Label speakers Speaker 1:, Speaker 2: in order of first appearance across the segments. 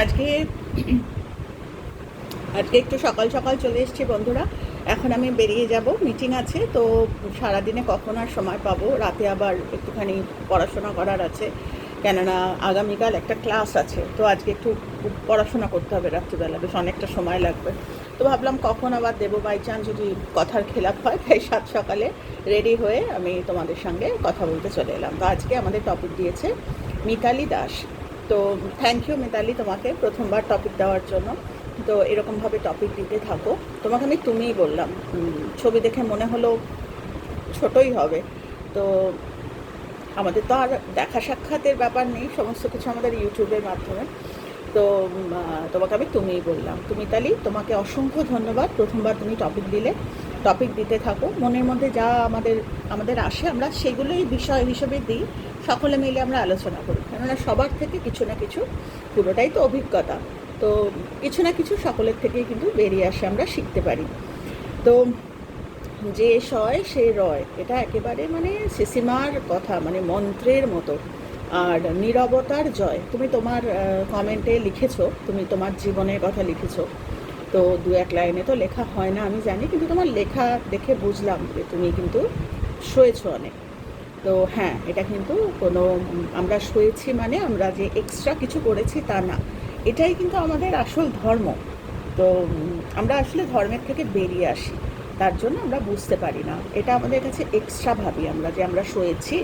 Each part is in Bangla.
Speaker 1: আজকে আজকে একটু সকাল সকাল চলে এসেছি বন্ধুরা। এখন আমি বেরিয়ে যাব মিটিং আছে, তো সারাদিনে কখন আর সময় পাবো? রাতে আবার একটুখানি পড়াশোনা করার আছে, কেননা আগামীকাল একটা ক্লাস আছে, তো আজকে একটু পড়াশোনা করতে হবে রাত্রিবেলা, বেশ অনেকটা সময় লাগবে। তো ভাবলাম কখন আবার দেবো বাই চান্স যদি কথার খেলাপ হয়, তাই সাত সকালে রেডি হয়ে আমি তোমাদের সঙ্গে কথা বলতে চলে এলাম। তো আজকে আমাদের টপিক দিয়েছে, মিতালি দাস। তো থ্যাংক ইউ মিতালি তোমাকে প্রথমবার টপিক দেওয়ার জন্য। তো এরকমভাবে টপিক দিতে থাকো। তোমাকে আমি তুমিই বললাম। ছবি দেখে মনে হলো ছোটই হবে। তো আমাদের তো আর দেখা সাক্ষাতের ব্যাপার নেই, সমস্ত কিছু আমাদের ইউটিউবের মাধ্যমে। তো তোমাকে আমি তুমিই বললাম। তুমি তালি তোমাকে অসংখ্য ধন্যবাদ প্রথমবার তুমি টপিক দিলে। টপিক দিতে থাকো। মনের মধ্যে যা আমাদের আমাদের আসে, আমরা সেগুলোই বিষয় হিসেবে দিই। সকলে মিলে আমরা আলোচনা করি। কেননা সবার থেকে কিছু না কিছু পুরোটাই তো অভিজ্ঞতা। তো কিছু না কিছু সকলের থেকেই কিন্তু বেরিয়ে আসে আমরা শিখতে পারি। তো যে সয় সে রয়, এটা একেবারে মানে সিসিমার কথা মানে মন্ত্রের মতো। আর নীরবতার জয়, তুমি তোমার কমেন্টে লিখেছো, তুমি তোমার জীবনের কথা লিখেছো। তো দু এক লাইনে তো লেখা হয় না, আমি জানি, কিন্তু তোমার লেখা দেখে বুঝলাম যে তুমি কিন্তু শুয়েছো অনেক। তো হ্যাঁ এটা কিন্তু কোনো, আমরা শুয়েছি মানে আমরা যে এক্সট্রা কিছু করেছি তা না। এটাই কিন্তু আমাদের আসল ধর্ম। তো, আমরা আসলে ধর্মের থেকে বেরিয়ে আসি। তার জন্য আমরা বুঝতে পারি না। এটা আমাদের কাছে এক্সট্রা ভাবি আমরা যে আমরা শুয়েছি,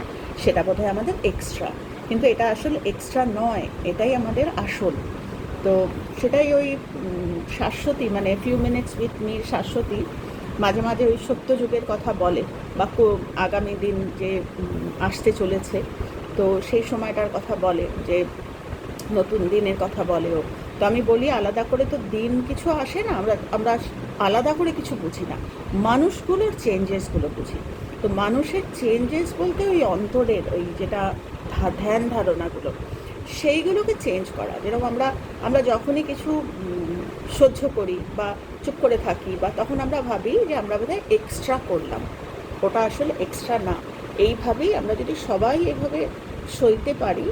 Speaker 1: সেটা বোধহয় আমাদের এক্সট্রা কিন্তু এটা আসলে এক্সট্রা নয়, এটাই আমাদের আসল। তো সেটাই ওই শাশ্বতী মানে few minutes with Mir Shashwati, মাঝে মাঝে ওই সত্য যুগের কথা বলে। বা আগামী দিন যে আসতে চলেছে। তো সেই সময়টার কথা বলে যে, নতুন দিনের কথা বলে ও। তো আমি বলি, আলাদা করে তো দিন কিছু আসে না, আমরা আমরা আলাদা করে কিছু বুঝি না। মানুষগুলোর চেঞ্জেসগুলো বুঝি। তো মানুষের চেঞ্জেস বলতে ওই অন্তরের, ওই যেটা ধ্যান ধারণাগুলো, সেইগুলোকে চেঞ্জ করা। যেরকম আমরা আমরা যখনই কিছু সহ্য করি বা চুপ করে থাকি বা তখন আমরা ভাবি যে, আমরা বোধহয় এক্সট্রা করলাম। ওটা আসলে এক্সট্রা না। এইভাবেই আমরা যদি সবাই এভাবে সইতে পারি,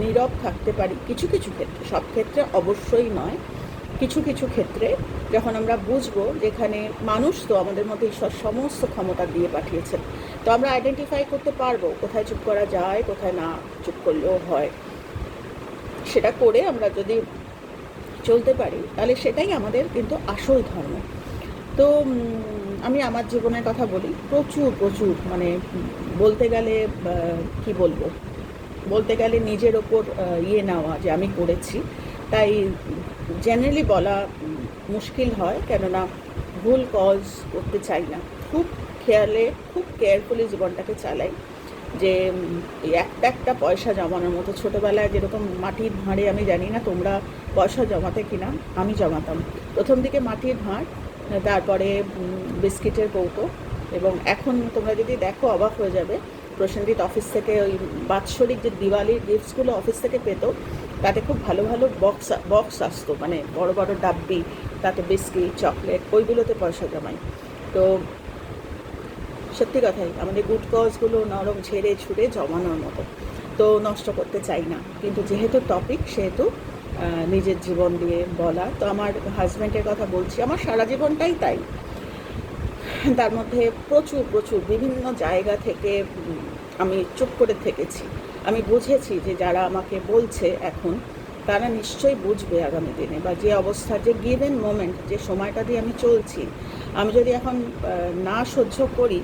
Speaker 1: নীরব থাকতে পারি, কিছু কিছু ক্ষেত্রে, সব ক্ষেত্রে অবশ্যই নয়। কিছু কিছু ক্ষেত্রে যখন আমরা বুঝব যেখানে মানুষ তো আমাদের মধ্যে ঈশ্বর সমস্ত ক্ষমতা দিয়ে পাঠিয়েছেন, তো আমরা আইডেন্টিফাই করতে পারব কোথায় চুপ করা যায়, কোথায় না চুপ করলেও হয়। সেটা করে আমরা যদি চলতে পারি, তাহলে সেটাই আমাদের কিন্তু আসল ধর্ম। তো আমি আমার জীবনের কথা বলি। প্রচুর প্রচুর মানে বলতে গেলে কি বলব? বলতে গেলে নিজের ওপর ইয়ে নেওয়া যে আমি করেছি। তাই জেনারেলি বলা মুশকিল হয়, কেননা ভুল কজ করতে চাই না। খুব খেয়ালে, খুব কেয়ারফুলি জীবনটাকে চালাই যে একটা একটা পয়সা জমানোর মতো। ছোটোবেলায় যেরকম মাটির ভাঁড়ে আমি জানি না তোমরা পয়সা জমাতে কিনা, আমি জমাতাম। প্রথম দিকে মাটির ভাঁড় তারপরে বিস্কিটের কৌটো। এবং এখন তোমরা যদি দেখো, অবাক হয়ে যাবে, প্রসেনজিৎ অফিস থেকে ওই বাৎসরিক যে দিওয়ালির গিফটসগুলো অফিস থেকে পেত, তাতে খুব ভালো ভালো বক্স বক্স আসতো মানে বড় বড় ডাব্বি, তাতে বিস্কিট, চকলেট, ওইগুলোতে পয়সা জমাই তো সত্যি কথাই, আমাদের গুড কজগুলো নরম ঝেড়ে ছুঁড়ে জমানোর মতো। তো নষ্ট করতে চাই না। কিন্তু যেহেতু টপিক সেহেতু নিজের জীবন দিয়ে বলা। তো আমার হাজব্যান্ডের কথা বলছি, আমার সারা জীবনটাই তাই। তার মধ্যে প্রচুর প্রচুর বিভিন্ন জায়গা থেকে আমি চুপ করে থেকেছি। আমি বুঝেছি যে যারা আমাকে বলছে এখন, তারা নিশ্চয়ই বুঝবে আগামী দিনে বা যে অবস্থা, যে গিভেন মোমেন্ট যে সময়টা দিয়ে আমি চলছি। আমি যদি এখন না সহ্য করি,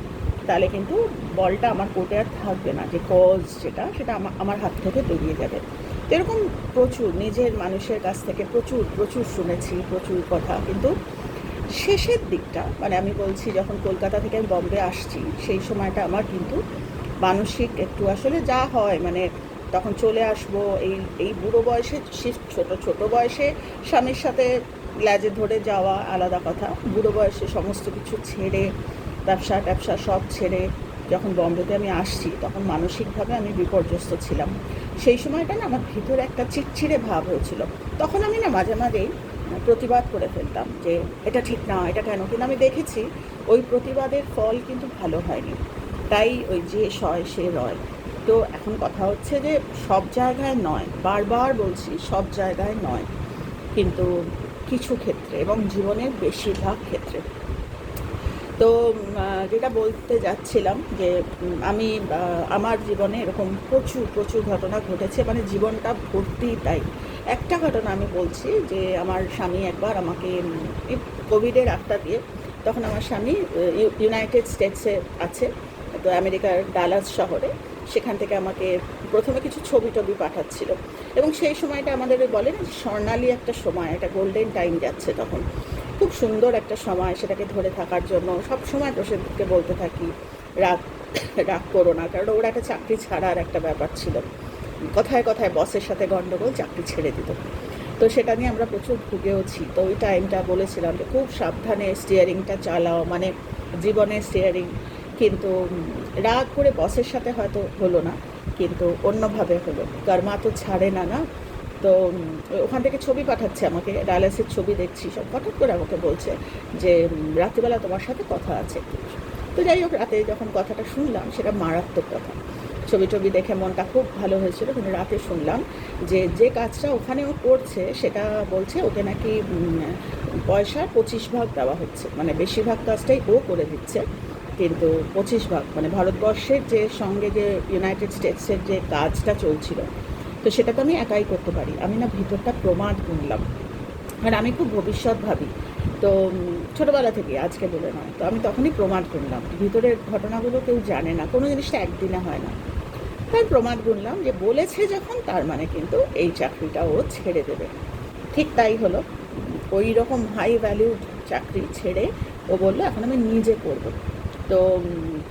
Speaker 1: তাহলে কিন্তু বলটা আমার কোর্টে আর থাকবে না। যে কজ যেটা, সেটা আমার হাত থেকে বেরিয়ে যাবে। এরকম প্রচুর, নিজের মানুষের কাছ থেকে প্রচুর প্রচুর শুনেছি, প্রচুর কথা। কিন্তু শেষের দিকটা মানে আমি বলছি যখন কলকাতা থেকে আমি বম্বে আসছি, সেই সময়টা আমার কিন্তু মানসিক একটু আসলে যা হয় মানে তখন চলে আসব, এই এই বুড়ো বয়সে ছোট ছোট বয়সে স্বামীর সাথে ল্যাজে ধরে যাওয়া আলাদা কথা। বুড়ো বয়সে সমস্ত কিছু ছেড়ে ব্যবসা ট্যাবসা সব ছেড়ে যখন বম্বেতে আমি আসছি, তখন মানসিকভাবে আমি বিপর্যস্ত ছিলাম। সেই সময়টা না আমার ভিতরে একটা চিটচিড়ে ভাব হয়েছিল। তখন আমি না মাঝে মাঝেই প্রতিবাদ করে ফেলতাম যে, এটা ঠিক না, এটা কেন? কিন্তু আমি দেখেছি, ওই প্রতিবাদের ফল কিন্তু ভালো হয়নি। তাই ওই যে সয়, সে রয়। তো এখন কথা হচ্ছে যে, সব জায়গায় নয়, বারবার বলছি, সব জায়গায় নয়। কিন্তু কিছু ক্ষেত্রে এবং জীবনের বেশিরভাগ ক্ষেত্রে। তো যেটা বলতে যাচ্ছিলাম যে আমি আমার জীবনে এরকম প্রচুর প্রচুর ঘটনা ঘটেছে মানে জীবনটা ভর্তি তাই। একটা ঘটনা আমি বলছি যে, আমার স্বামী একবার আমাকে কোভিডের আটটা দিয়ে তখন আমার স্বামী ইউ- ইউনাইটেড স্টেটসে আছে, তো আমেরিকার ডালাস শহরে। সেখান থেকে আমাকে প্রথমে কিছু ছবি টবি পাঠাচ্ছিল। এবং সেই সময়টা আমাদের বলে না স্বর্ণালী একটা সময়, একটা গোল্ডেন টাইম যাচ্ছে তখন। খুব সুন্দর একটা সময় সেটাকে ধরে থাকার জন্য। সব সময় প্রসেনকে বলতে থাকি, রাগ রাগ করো না। কারণ ওর একটা চাকরি ছাড়ার একটা ব্যাপার ছিল। কথায় কথায় বসের সাথে গণ্ডগোল চাকরি ছেড়ে দিত। তো সেটা নিয়ে আমরা প্রচুর ভুগেওছি। তো ওই টাইমটা বলেছিলাম যে খুব সাবধানে স্টিয়ারিংটা চালাও। মানে জীবনের স্টিয়ারিং কিন্তু রাগ করে বসের সাথে হয়তো হলো না, কিন্তু অন্যভাবে হলো। কর্মা তো ছাড়ে না না? তো ওখান থেকে ছবি পাঠাচ্ছে আমাকে, ডায়ালাসিস ছবি দেখছি সব। হঠাৎ করে আমাকে বলছে যে রাত্রিবেলা তোমার সাথে কথা আছে। তো যাই হোক, রাতে যখন কথাটা শুনলাম, সেটা মারাত্মক কথা। ছবি টবি দেখে মনটা খুব ভালো হয়েছিল, কিন্তু রাতে শুনলাম যে যে কাজটা ওখানে ও করছে, সেটা বলছে ওকে নাকি পয়সার পঁচিশ ভাগ দেওয়া হচ্ছে। মানে বেশিরভাগ কাজটাই ও করে দিচ্ছে, কিন্তু পঁচিশ ভাগ মানে ভারতবর্ষের যে সঙ্গে যে ইউনাইটেড স্টেটসের যে কাজটা চলছিল তো সেটা তো আমি একাই করতে পারি। আমি না ভিতরটা প্রমাণ গুনলাম আর আমি খুব ভবিষ্যৎ ভাবি তো ছোটোবেলা থেকে আজকে বলে নয়। তো আমি তখনই প্রমাণ গুনলাম ভিতরের ঘটনাগুলো কেউ জানে না। কোনো জিনিসটা একদিনে হয় না। তাই প্রমাণ গুনলাম যে, বলেছে যখন, তার মানে কিন্তু এই চাকরিটা ও ছেড়ে দেবে। ঠিক তাই হলো। ওই রকম হাই ভ্যালিউড চাকরি ছেড়ে ও বলল, এখন আমি নিজে করব। তো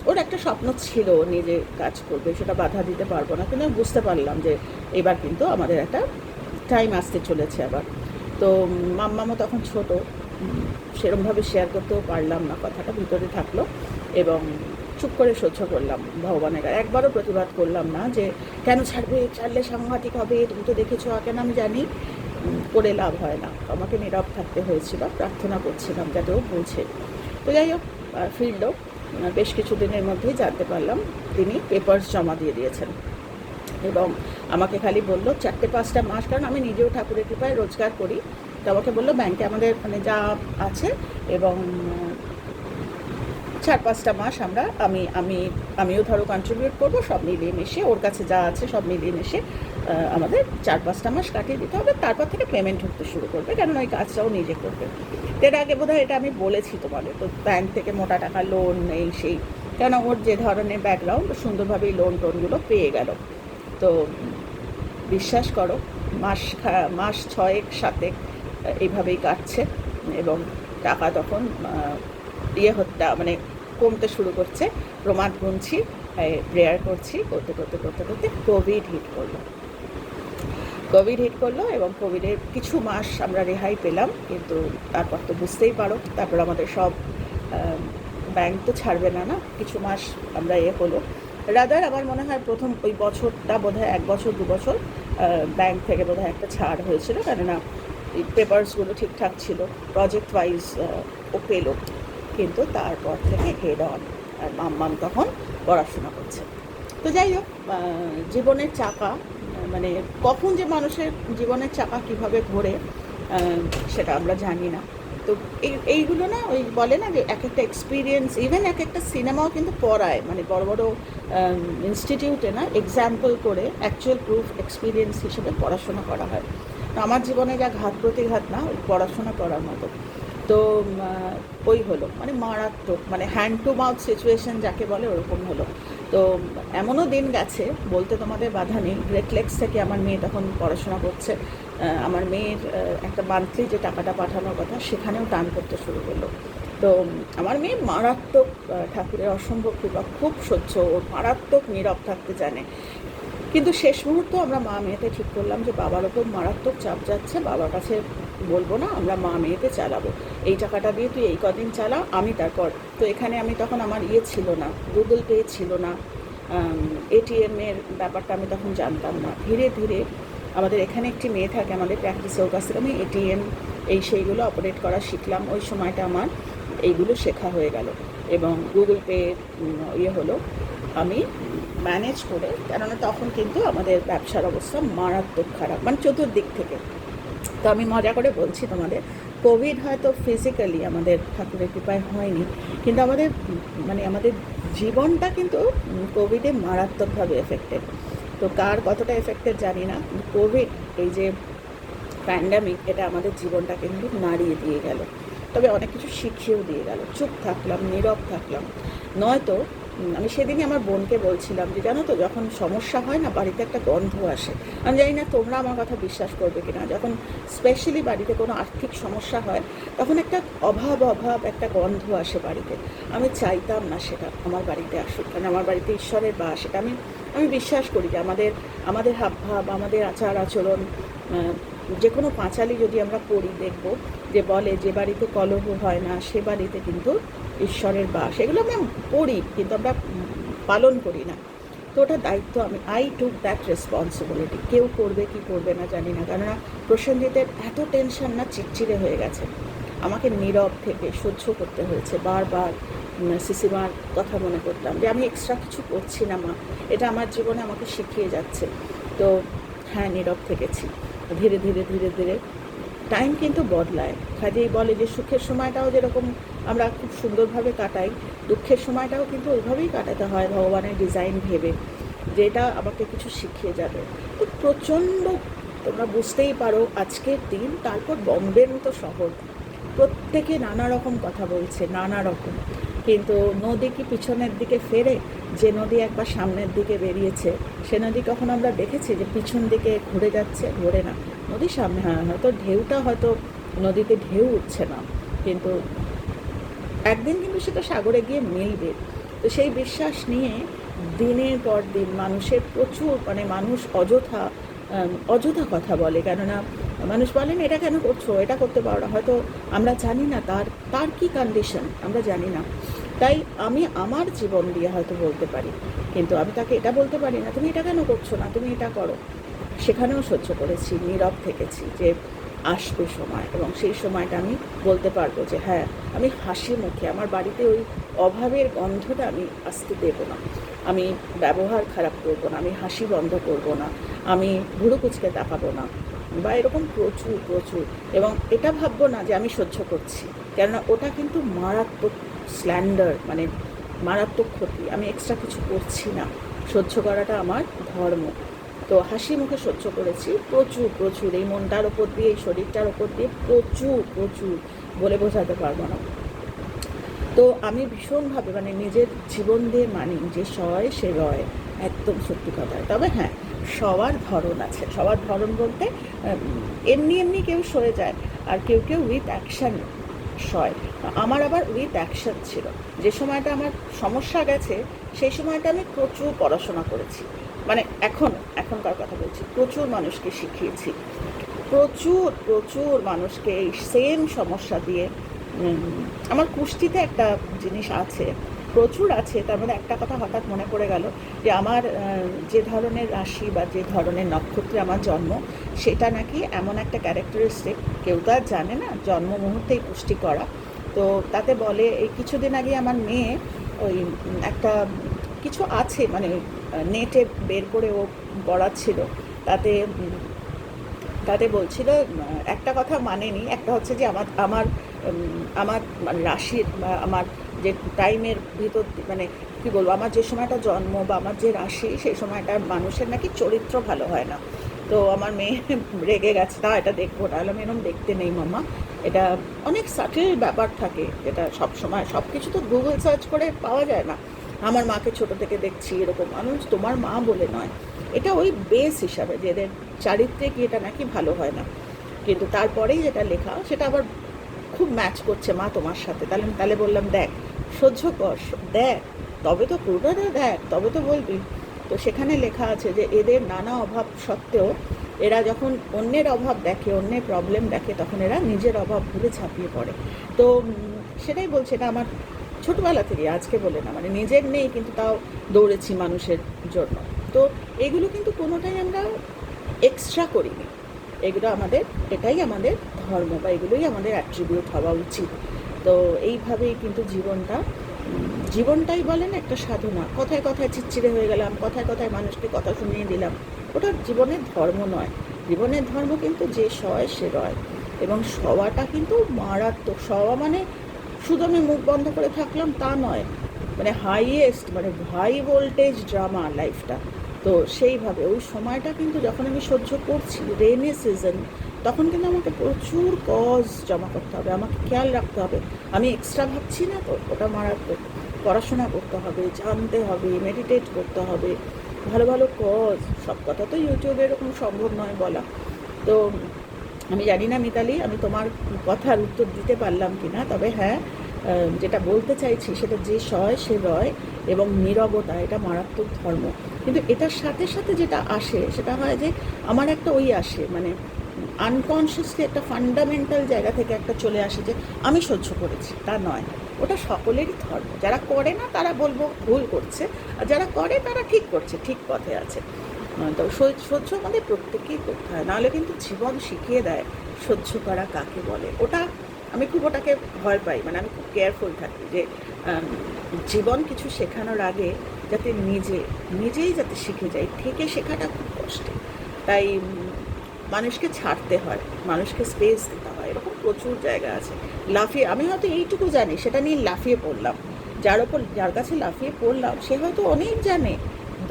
Speaker 1: ওর একটা স্বপ্ন ছিল নিজে কাজ করবে, সেটা বাধা দিতে পারব না কিন্তু আমি বুঝতে পারলাম যে এবার কিন্তু আমাদের একটা টাইম আসতে চলেছে আবার। তো মাম্মামও তখন ছোট সেরমভাবে শেয়ার করতেও পারলাম না, কথাটা ভিতরে থাকল এবং চুপ করে সহ্য করলাম ভগবানের। একবারও প্রতিবাদ করলাম না যে কেন ছাড়বে, ছাড়লে সাংঘাতিক হবে, তুমি তো দেখেছ কেন আমি জানি করে লাভ হয় না। আমাকে নীরব থাকতে হয়েছিল, প্রার্থনা করছিলাম যাতে ও বুঝে। তো যাই হোক ফিরল। বেশ কিছু দিনের মধ্যেই জানতে পারলাম তিনি পেপার্স জমা দিয়ে দিয়েছেন। এবং আমাকে খালি বলল, চারটে পাঁচটা মাস, কারণ আমি নিজেও ঠাকুরের কৃপায় রোজগার করি। তো আমাকে বলল ব্যাংকে আমাদের মানে যা আছে এবং চার পাঁচটা মাস আমরা, আমি আমি, আমিও ধরো কন্ট্রিবিউট করব, সব মিলিয়ে মিশিয়ে, ওর কাছে যা আছে সব মিলিয়ে মিশে আমাদের চার পাঁচটা মাস কাটিয়ে দিতে হবে, তারপর থেকে পেমেন্ট হতে শুরু করবে কেন ওই কাজটাও নিজে করবে। এর আগে বোধহয় এটা আমি বলেছি তোমাদের, তো ব্যাংক থেকে মোটা টাকা লোন এই সেই কেন ওর যে ধরনের ব্যাকগ্রাউন্ড সুন্দরভাবেই লোন টোনগুলো পেয়ে গেল। তো বিশ্বাস করো, মাস মাস ছয়েক, সাতেক এইভাবেই কাটছে এবং টাকা তখন ইয়ে হত্যা মানে কমতে শুরু করছে। প্রমাদ গুনছি প্রেয়ার করছি, করতে করতে করতে করতে কোভিড হিট করল। কোভিড হিট করল এবং কোভিডের কিছু মাস আমরা রেহাই পেলাম, কিন্তু তারপর তো বুঝতেই পারো, তারপর আমাদের সব ব্যাংক তো ছাড়বে না না? কিছু মাস আমরা এ হলো। রাদার আমার মনে হয় প্রথম ওই বছরটা বোধহয় এক বছর, দু বছর ব্যাংক থেকে বোধহয় একটা ছাড় হয়েছিল, কেননা পেপারসগুলো ঠিকঠাক ছিল প্রজেক্ট ওয়াইজ ও পেল, কিন্তু তারপর থেকে হেড অন আর মাম্মাম তখন পড়াশোনা করছে। তো যাই হোক জীবনের চাকা মানে কখন যে মানুষের জীবনের চাকা কীভাবে ঘোরে সেটা আমরা জানি না। তো এই, এইগুলো না ওই বলে না যে এক একটা এক্সপিরিয়েন্স ইভেন এক একটা সিনেমাও কিন্তু পড়ায়। মানে বড় বড় ইনস্টিটিউটে না এক্সাম্পল করে অ্যাকচুয়াল প্রুফ এক্সপিরিয়েন্স হিসেবে পড়াশোনা করা হয়। তো আমার জীবনে যা ঘাত প্রতিঘাত না পড়াশোনা করার মতো। তো ওই হলো। মানে মারাত্মক মানে হ্যান্ড টু মাউথ সিচুয়েশন যাকে বলে ওরকম হলো। তো এমনও দিন গেছে, বলতে তোমাদের বাধা নেই। গ্রেট লেক্স থেকে আমার মেয়ে তখন পড়াশোনা করছে। আমার মেয়ের একটা মান্থলি যে টাকাটা পাঠানোর কথা, সেখানেও টান করতে শুরু করল। তো আমার মেয়ে মারাত্মক ঠাকুরের অসম্ভব কৃপা, খুব সহ্য ওর মারাত্মক নীরব থাকতে জানে। কিন্তু শেষ মুহূর্তে আমরা মা মেয়েতে ঠিক করলাম যে বাবার ওপর মারাত্মক চাপ যাচ্ছে, বাবার কাছে বলব না, আমরা মা মেয়েতে চালাবো। এই টাকাটা দিয়ে তুই এই কদিন চালা, আমি তারপর। তো এখানে আমি তখন আমার ইয়ে ছিল না, গুগল পে ছিল না এটিএমের ব্যাপারটা আমি তখন জানতাম না। ধীরে ধীরে আমাদের এখানে একটি মেয়ে থাকে আমাদের প্র্যাকটিসে ওর কাছ আমি এটিএম এই সেইগুলো অপারেট করা শিখলাম। ওই সময়টা আমার এইগুলো শেখা হয়ে গেল এবং গুগল পে ইয়ে হলো, আমি ম্যানেজ করে, কেননা তখন কিন্তু আমাদের ব্যবসার অবস্থা মারাত্মক খারাপ মানে চতুর্দিক থেকে। তো আমি মজা করে বলছি তোমাদের কোভিড হয়তো ফিজিক্যালি আমাদের ঠাকুরের কৃপায় হয়নি, কিন্তু আমাদের মানে আমাদের জীবনটা কিন্তু কোভিডে মারাত্মকভাবে এফেক্টেড তো কার কতটা এফেক্টেড জানি না কোভিড এই যে প্যান্ডামিক এটা আমাদের জীবনটা কিন্তু নাড়িয়ে দিয়ে গেল। তবে অনেক কিছু শিখিয়েও দিয়ে গেল। চুপ থাকলাম, নীরব থাকলাম। নয়তো আমি সেদিনই আমার বোনকে বলছিলাম যে, জানো তো, যখন সমস্যা হয় না, বাড়িতে একটা গন্ধ আসে। আমি জানি না তোমরা আমার কথা বিশ্বাস করবে কিনা। যখন স্পেশালি বাড়িতে কোনো আর্থিক সমস্যা হয়, তখন একটা অভাব অভাব, একটা গন্ধ আসে বাড়িতে। আমি চাইতাম না সেটা আমার বাড়িতে আসুক, কারণ আমার বাড়িতে ঈশ্বরের বাস, সেটা আমি আমি বিশ্বাস করি যে আমাদের আমাদের হাবভাব, আমাদের আচার আচরণ যে কোনো পাঁচালি যদি আমরা পড়ি, দেখব যে বলে, যে বাড়িতে কলহ হয় না, সে বাড়িতে কিন্তু ঈশ্বরের বাস। এগুলো আমরা পড়ি, কিন্তু আমরা পালন করি না। তো ওটা দায়িত্ব আমি আই টুক দ্যাট রেসপন্সিবিলিটি কেউ করবে, কি করবে না জানি না। কেননা প্রসেনজিতের এত টেনশন না চিটচিড়ে হয়ে গেছে। আমাকে নীরব থেকে সহ্য করতে হয়েছে। বারবার সিসিমার কথা মনে করতাম যে, আমি এক্সট্রা কিছু করছি না মা। এটা আমার জীবনে আমাকে শিখিয়ে যাচ্ছে। তো হ্যাঁ নীরব থেকেছি। ধীরে ধীরে ধীরে ধীরে। টাইম কিন্তু বদলায়। কাজেই বলে যে সুখের সময়টাও যেরকম আমরা খুব সুন্দরভাবে কাটাই, দুঃখের সময়টাও কিন্তু ওইভাবেই কাটাতে হয় ভগবানের ডিজাইন ভেবে, যেটা আমাকে কিছু শিখিয়ে যাবে। তো প্রচণ্ড তোমরা বুঝতেই পারো আজকের দিন, তারপর বম্বের মতো শহর। প্রত্যেকে নানা রকম কথা বলছে, নানা রকম। কিন্তু নদী কি পিছনের দিকে ফেরে? যে নদী একবার সামনের দিকে বেরিয়েছে সে নদী কখন আমরা দেখেছি যে পিছন দিকে ঘুরে যাচ্ছে? ঘুরে না। নদীর সামনে হ্যাঁ হয়তো ঢেউটা হয়তো নদীতে ঢেউ উঠছে না। কিন্তু একদিন কিন্তু সেটা সাগরে গিয়ে মিলবে। তো সেই বিশ্বাস নিয়ে দিনের পর দিন মানুষের প্রচুর মানে মানুষ অযথা অযথা কথা বলে। কেননা মানুষ বলেন এটা কেন করছ? এটা করতে পারো না। হয়তো আমরা জানি না তার তার কি কন্ডিশন আমরা জানি না। তাই আমি আমার জীবন দিয়ে হয়তো বলতে পারি। কিন্তু আমি তাকে এটা বলতে পারি না, তুমি এটা কেন করছ না? তুমি এটা করো। সেখানেও সহ্য করেছি, নীরব থেকেছি যে আসবে সময় এবং সেই সময়টা আমি বলতে পারব যে হ্যাঁ আমি হাসি মুখে, আমার বাড়িতে ওই অভাবের গন্ধটা আমি আসতে দেব না। আমি ব্যবহার খারাপ করব না, আমি হাসি বন্ধ করব না। আমি ভুরু কুচকে তাকাবো না। বা এরকম প্রচুর প্রচুর। এবং এটা ভাববো না যে আমি সহ্য করছি। কেননা ওটা কিন্তু মারাত্মক স্ল্যান্ডার মানে মারাত্মক ক্ষতি। আমি এক্সট্রা কিছু করছি না। সহ্য করাটা আমার ধর্ম। তো হাসি মুখে সহ্য করেছি। প্রচুর প্রচুর। এই মনটার ওপর দিয়ে, এই শরীরটার ওপর দিয়ে প্রচুর প্রচুর বলে বোঝাতে পারব না। তো আমি ভীষণভাবে মানে নিজের জীবন দিয়ে মানি যে সয়, সে রয়। একদম সত্যি কথা তবে হ্যাঁ সবার ধরন আছে। সবার ধরন বলতে এমনি এমনি কেউ সয়ে যায় আর কেউ কেউ উইথ অ্যাকশান সয়। আমার আবার উইথ অ্যাকশন ছিল। যে সময়টা আমার সমস্যা গেছে, সেই সময়টা আমি প্রচুর পড়াশোনা করেছি। মানে এখন, এখনকার কথা বলছি, প্রচুর মানুষকে শিখিয়েছি। প্রচুর প্রচুর মানুষকে এই সেম সমস্যা দিয়ে আমার কুষ্টিতে একটা জিনিস আছে। প্রচুর আছে, তার মধ্যে একটা কথা হঠাৎ মনে পড়ে গেল যে আমার যে ধরনের রাশি বা যে ধরনের নক্ষত্রে আমার জন্ম, সেটা নাকি এমন একটা ক্যারেক্টারিস্টিক কেউ তো আর জানে না, জন্ম মুহূর্তেই পুষ্টি করা তো তাতে বলে, এই কিছুদিন আগে আমার মেয়ে ওই একটা কিছু আছে মানে নেটে বের করে ও পড়াচ্ছিল, তাতে তাতে বলছিল, একটা কথা মানেনি, একটা হচ্ছে যে আমার আমার আমার মানে রাশির আমার যে টাইমের ভিতর মানে কি বলব, আমার যে সময়টা জন্ম বা আমার যে রাশি, সেই সময়টা মানুষের নাকি চরিত্র ভালো হয় না। তো আমার মেয়ে রেগে গেছে, তা এটা দেখব না আমি এরকম দেখতে নেই মামা এটা অনেক সাটেল ব্যাপার থাকে, যেটা সব সময়, সব কিছু তো গুগল সার্চ করে পাওয়া যায় না। আমার মাকে ছোট থেকে দেখছি এরকম মানুষ, তোমার মা বলে নয়। এটা ওই বেস হিসাবে, যে এদের চারিত্রে কি এটা নাকি ভালো হয় না। কিন্তু তারপরেই যেটা লেখা, সেটা আবার খুব ম্যাচ করছে মা তোমার সাথে। তাহলে তাহলে বললাম, দেখ সহ্য কর, দেখ, তবে তো পুরোটা দেখ, তবে তো বলবি। তো সেখানে লেখা আছে যে, এদের নানা অভাব সত্ত্বেও এরা যখন অন্যের অভাব দেখে, অন্যের প্রবলেম দেখে, তখন এরা নিজের অভাব ভুলে ছাপিয়ে পড়ে। তো সেটাই বলছে এটা আমার ছোটবেলা থেকে, আজকে বলে না। মানে নিজের নেই, কিন্তু তাও দৌড়েছি মানুষের জন্য। তো এগুলো কিন্তু কোনোটাই আমরা এক্সট্রা করিনি। এগুলো আমাদের, এটাই আমাদের ধর্ম বা এগুলোই আমাদের অ্যাট্রিবিউট হওয়া উচিত। তো এইভাবেই কিন্তু জীবনটা, জীবনটাই বলেন একটা সাধনা। কথায় কথায় চিচ্ছিরে হয়ে গেলাম, কথায় কথায় মানুষকে কথা শুনিয়ে দিলাম। ওটা জীবনের ধর্ম নয়। জীবনের ধর্ম কিন্তু যে সয়, সে রয়। এবং সওয়াটা কিন্তু মারাত্মক। সওয়া মানে শুধু আমি মুখ বন্ধ করে থাকলাম তা নয়। মানে হাইয়েস্ট মানে হাই ভোল্টেজ ড্রামা লাইফটা তো সেইভাবে ওই সময়টা কিন্তু যখন আমি সহ্য করছি রেনি সিজন তখন কিন্তু আমাকে প্রচুর কজ জমা করতে হবে, আমাকে খেয়াল রাখতে হবে। আমি এক্সট্রা ভাবছি না তো, ওটা মারাত্মক পড়াশোনা করতে হবে, জানতে হবে মেডিটেট করতে হবে, ভালো ভালো কজ সব কথা তো ইউটিউবে এরকম সম্ভব নয় বলা। তো আমি জানি না মিতালি, আমি তোমার কথার উত্তর দিতে পারলাম কি না তবে হ্যাঁ যেটা বলতে চাইছি সেটা যে সয়, সে রয় এবং নীরবতা, এটা মারাত্মক ধর্ম। কিন্তু এটার সাথে সাথে যেটা আসে, সেটা হয় যে আমার একটা ওই আসে মানে আনকনসিয়াসলি একটা ফান্ডামেন্টাল জায়গা থেকে একটা চলে আসে যে আমি সহ্য করেছি, তা নয়। ওটা সকলেরই ধর্ম। যারা করে না, তারা বলব ভুল করছে। আর যারা করে, তারা ঠিক করছে, ঠিক পথে আছে। তো সহ্য আমাদের প্রত্যেকেই করতে হয়। নাহলে কিন্তু জীবন শিখিয়ে দেয় সহ্য করা কাকে বলে। ওটা আমি খুব ওটাকে ভয় পাই। মানে আমি খুব কেয়ারফুল থাকি যে জীবন কিছু শেখানোর আগে যাতে নিজে, নিজেই যাতে শিখে যাই থেকে শেখাটা খুব কষ্টে তাই মানুষকে ছাড়তে হয়, মানুষকে স্পেস দিতে হয়। এরকম প্রচুর জায়গা আছে। লাফিয়ে, আমি হয়তো এইটুকু জানি, সেটা নিয়ে লাফিয়ে পড়লাম। যার ওপর, যার কাছে লাফিয়ে পড়লাম, সে হয়তো অনেক জানে।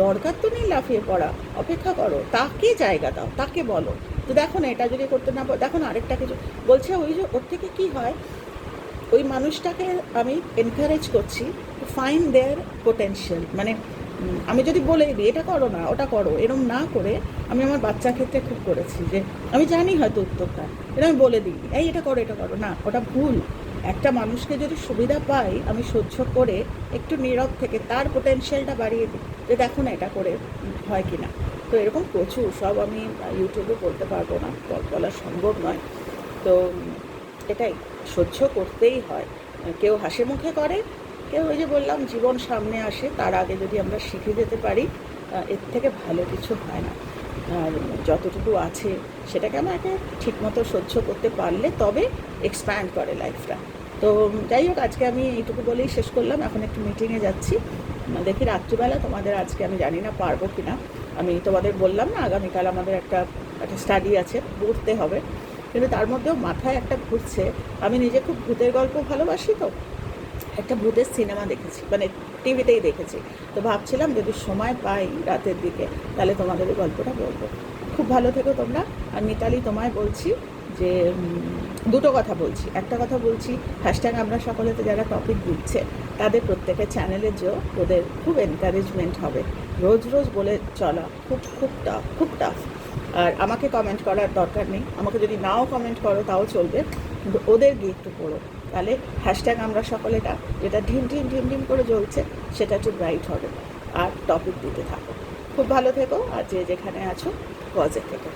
Speaker 1: দরকার তো নেই লাফিয়ে পড়া, অপেক্ষা করো, তাকে জায়গা দাও, তাকে বলো। তো দেখো না, এটা যদি করতে না দেখো না আরেকটা কিছু। বলছে ওই যে, ওর থেকে কি হয়, ওই মানুষটাকে আমি এনকারেজ করছি ফাইন দেয়ার পোটেনশিয়াল মানে আমি যদি বলে দিই, এটা করো না, ওটা করো, এরম না করে আমি আমার বাচ্চার ক্ষেত্রে খুব করেছি যে, আমি জানি হয়তো উত্তরটা এটা আমি বলে দিই, এই এটা করো এটা করো। না, ওটা ভুল। একটা মানুষকে যদি সুবিধা পাই, আমি সহ্য করে একটু নীরব থেকে তার পোটেনশিয়ালটা বাড়িয়ে দিই, যে দেখো না এটা করে হয় কি না তো এরকম প্রচুর, সব আমি ইউটিউবে বলতে পারব না, বলা সম্ভব নয়। তো এটাই, সহ্য করতেই হয়। কেউ হাসি মুখে করে কেউ ওই যে বললাম, জীবন সামনে আসে, তার আগে যদি আমরা শিখে যেতে পারি এর থেকে ভালো কিছু হয় না। আর যতটুকু আছে, সেটাকে আমাকে ঠিকমতো সহ্য করতে পারলে তবে এক্সপ্যান্ড করে লাইফটা তো যাই হোক, আজকে আমি এইটুকু বলেই শেষ করলাম। এখন একটু মিটিংয়ে যাচ্ছি। দেখি রাত্রিবেলা তোমাদের আজকে আমি জানি না পারব কি না আমি তোমাদের বললাম না, আগামীকাল আমাদের একটা একটা স্টাডি আছে পড়তে হবে। কিন্তু তার মধ্যেও মাথায় একটা ঘুরছে। আমি নিজে খুব ভূতের গল্প ভালোবাসি তো। একটা ভূতের সিনেমা দেখেছি মানে টিভিতেই দেখেছি। তো ভাবছিলাম যদি সময় পাই রাতের দিকে, তাহলে তোমাদের গল্পটা বলব। খুব ভালো থেকো তোমরা। আর মিতালি, তোমায় বলছি যে দুটো কথা বলছি। একটা কথা বলছি হ্যাশট্যাগ আমরা সকলে তো যারা টপিক দিচ্ছে, তাদের প্রত্যেকের চ্যানেলের যে ওদের খুব এনকারেজমেন্ট হবে। রোজ রোজ বলে চলা খুব খুব টাফ খুব টাফ আর আমাকে কমেন্ট করার দরকার নেই। আমাকে যদি নাও কমেন্ট করো, তাও চলবে। ওদের গিয়ে একটু পড়ো। তাহলে হ্যাশট্যাগ আমরা সকলে সকলেটা যেটা ঢিম ঢিম ঢিম ঢিম করে জ্বলছে, সেটা একটু ব্রাইট হবে। আর টপিক দিতে থাকো। খুব ভালো থেকো, আর যে যেখানে আছো গজে থেকো।